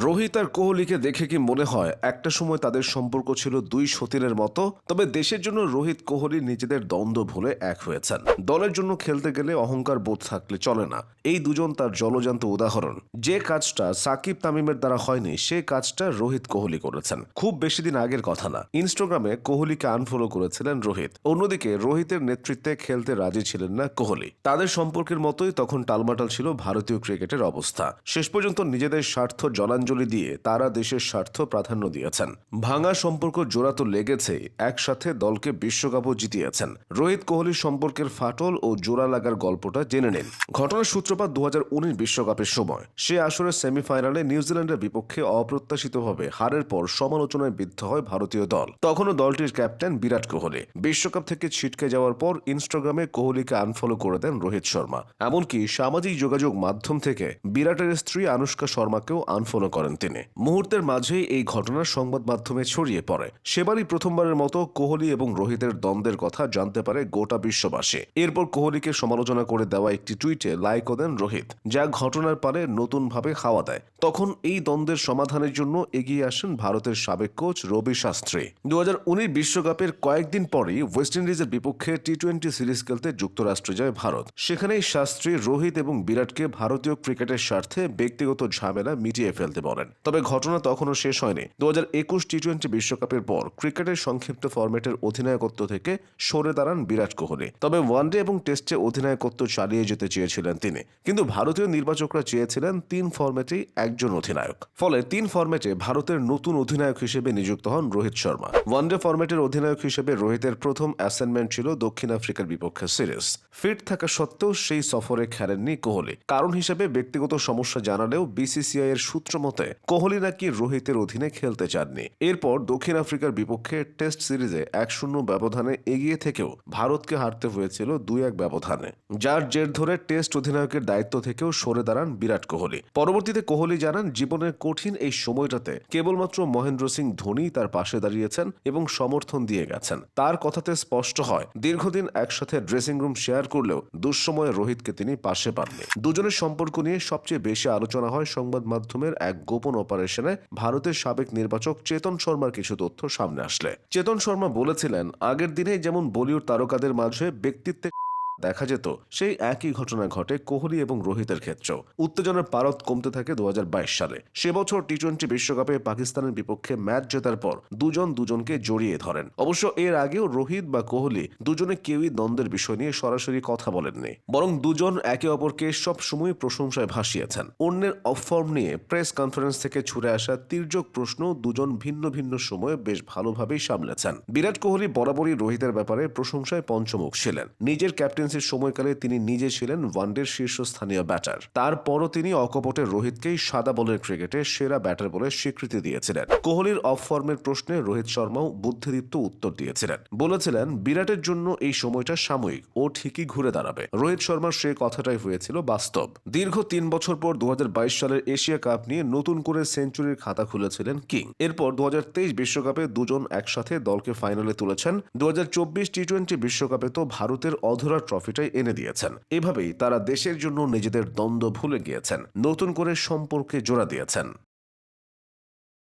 রোহিত আর কোহলিকে দেখে কি মনে হয় একটা সময় তাদের সম্পর্ক ছিল দুই সতীনের মতো? তবে দেশের জন্য রোহিত কোহলি নিজেদের দ্বন্দ্ব ভুলে এক হয়েছেন। দলের জন্য খেলতে গেলে অহংকার বোধ থাকলে চলে না। এই দুজন তার জলজান্ত উদাহরণ। যে কাজটা সাকিব তামিমের দ্বারা হয়নি, সে কাজটা রোহিত কোহলি করেছেন। খুব বেশি দিন আগের কথা না। ইনস্টাগ্রামে কোহলিকে আনফলো করেছিলেন রোহিত। অন্যদিকে রোহিতের নেতৃত্বে খেলতে রাজি ছিলেন না কোহলি। তাদের সম্পর্কের মতোই তখন টালমাটাল ছিল ভারতীয় ক্রিকেটের অবস্থা। শেষ পর্যন্ত নিজেদের স্বার্থ জলাঞ্জলি দিয়ে তারা দেশের স্বার্থ প্রাধান্য দিয়েছেন। ভাঙা সম্পর্ক জোড়া তো লেগেছেই একসাথে দলকে বিশ্বকাপও জিতিয়েছেন। রোহিত কোহলির সম্পর্কের ফাটল ও জোড়া লাগার গল্পটা জেনে নিন। ঘটনার সূত্রপাত দু বিশ্বকাপের সময়। সে আসরের সেমিফাইনালে নিউজিল্যান্ডের বিপক্ষে অপ্রত্যাশিতভাবে হারের পর সমালোচনায় বিদ্ধ হয় ভারতীয় দল। তখনও দলটির ক্যাপ্টেন বিরাট কোহলি। বিশ্বকাপ থেকে ছিটকে যাওয়ার পর ইনস্টাগ্রামে কোহলিকে আনফলো করে দেন রোহিত শর্মা। এমনকি সামাজিক যোগাযোগ মাধ্যম থেকে বিরাটের স্ত্রী আনুষ্কা শর্মাকেও আনফলো করেন তিনি। মুহূর্তের মাঝেই এই ঘটনা সংবাদ মাধ্যমে ছড়িয়ে পড়ে। সেবারই প্রথমবারের মতো কোহলি এবং রোহিতের দ্বন্দ্বের কথা জানতে পারে গোটা বিশ্ববাসী। এরপর কোহলিকে সমালোচনা করে দেওয়া একটি টুইটে লাইকও দেন রোহিত, যা ঘটনার পারে নতুনভাবে হাওয়া দেয়। তখন এই দ্বন্দ্বের সমাধানের জন্য এগিয়ে আসেন ভারতের সাবেক কোচ রবি শাস্ত্রী। দু বিশ্বকাপের কয়েকদিন পরই ওয়েস্ট ইন্ডিজের বিপক্ষে টি টোয়েন্টি সিরিজ খেলতে যুক্তরাষ্ট্রে যায় ভারত। সেখানেই শাস্ত্রী, রোহিত এবং বিরাটকে ভারতীয় ক্রিকেটের স্বার্থে ব্যক্তিগত ঝামেলা মিটিয়ে ফেলতে বলেন তবে ঘটনা তখনও শেষ হয়নি। দু হাজার একুশ টি টোয়েন্টি বিশ্বকাপের পর ক্রিকেটের সংক্ষিপ্ত ফরম্যাটের অধিনায়কত্ব থেকে সরে দাঁড়ান বিরাট কোহলি। তবে ওয়ানডে এবং টেস্টে অধিনায়কত্ব চালিয়ে যেতে চেয়েছিলেন তিনি। কিন্তু ভারতীয় নির্বাচকরা চেয়েছিলেন তিন ফরম্যাটেই একজন অধিনায়ক। ফলে তিন ফরম্যাটে ভারতের নতুন অধিনায়ক হিসেবে নিযুক্ত হন রোহিত শর্মা। ওয়ানডে ফরম্যাটের অধিনায়ক হিসেবে রোহিতের প্রথম অ্যাসাইনমেন্ট ছিল দক্ষিণ আফ্রিকার বিপক্ষে সিরিজ। ফিট থাকা সত্ত্বেও সেই সফরে খেলেননি কোহলি। কারণ হিসেবে ব্যক্তিগত সমস্যা জানালেও বিসিসিআই এর সূত্র মতে, কোহলি নাকি রোহিতের অধীনে খেলতে চাননি। এরপর দক্ষিণ আফ্রিকার বিপক্ষে টেস্ট সিরিজে এক শূন্য ব্যবধানে এগিয়ে থেকেও ভারতকে হারতে হয়েছিল দুই এক ব্যবধানে। যার জের ধরে টেস্ট অধিনায়কের দায়িত্ব থেকেও সরে দাঁড়ান বিরাট কোহলি। পরবর্তীতে কোহলি জানান, জীবনের কঠিন এই সময়টাতে কেবলমাত্র মহেন্দ্র সিং ধোনি তার পাশে দাঁড়িয়েছেন এবং সমর্থন দিয়ে গেছেন। তার কথাতে স্পষ্ট হয়, দীর্ঘদিন একসাথে ড্রেসিং রুম শেয়ার করলেও দুঃসময়ে রোহিতকে তিনি পাশে পাননি। দুজনের সম্পর্ক নিয়ে সবচেয়ে বেশি আলোচনা হয় সংবাদ মাধ্যমের এক গোপন অপারেশনে ভারতের সাবেক নির্বাচক চেতন শর্মার কিছু তথ্য সামনে আসলে। চেতন শর্মা বলেছিলেন, আগের দিনে যেমন বলিউড তারকাদের মাঝে ব্যক্তিত্বে দেখা যেত সেই একই ঘটনা ঘটে কোহলি এবং রোহিতের ক্ষেত্রেও। উত্তেজনার পারদ কমতে থাকে দু সালে। সে বছর টি টোয়েন্টি বিশ্বকাপে পাকিস্তানের বিপক্ষে ম্যাচ জেতার পর দুজন দুজনকে জড়িয়ে ধরেন। অবশ্য এর আগেও রোহিত বা কোহলি দুজনে কেউই দ্বন্দ্বের বিষয় নিয়ে সরাসরি কথা বলেননি। বরং দুজন একে অপরকে সব সময় প্রশংসায় ভাসিয়েছেন। অন্যের অফর্ম নিয়ে প্রেস কনফারেন্স থেকে ছুড়ে আসা তির্যক প্রশ্ন দুজন ভিন্ন ভিন্ন সময়ে বেশ ভালোভাবেই সামলেছেন। বিরাট কোহলি বরাবরই রোহিতের ব্যাপারে প্রশংসায় পঞ্চমুখ ছিলেন। নিজের ক্যাপ্টেন্সির সময়কালে তিনি নিজে ছিলেন ওয়ানডের শীর্ষস্থানীয় ব্যাটার। তারপরও তিনি অকপটে রোহিতকেই সাদা বলের ক্রিকেটে সেরা ব্যাটার বলে স্বীকৃতি দিয়েছিলেন। কোহলির অফ ফর্মের প্রশ্নে রোহিত শর্মাও বুদ্ধিদীপ্ত উত্তর দিয়েছিলেন। বলেছিলেন, বিরাটের জন্য এই সময়টা সাময়িক, ও ঠিকই ঘুরে দাঁড়াবে। রোহিত শর্মার সে কথাটাই হয়েছিল বাস্তব। দীর্ঘ তিন বছর পর দু হাজার বাইশ সালের এশিয়া কাপ নিয়ে নতুন করে সেঞ্চুরির খাতা খুলেছিলেন কিং। এরপর দু বিশ্বকাপে দুজন একসাথে দলকে ফাইনালে তুলেছেন। দু টি টোয়েন্টি বিশ্বকাপে তো ভারতের অধরা ট্রফিটাই এনে দিয়েছেন। এভাবেই তারা দেশের জন্য নিজেদের দ্বন্দ্ব ভুলে গিয়েছেন। নতুন করে সম্পর্কে জোড়া দিয়েছেন।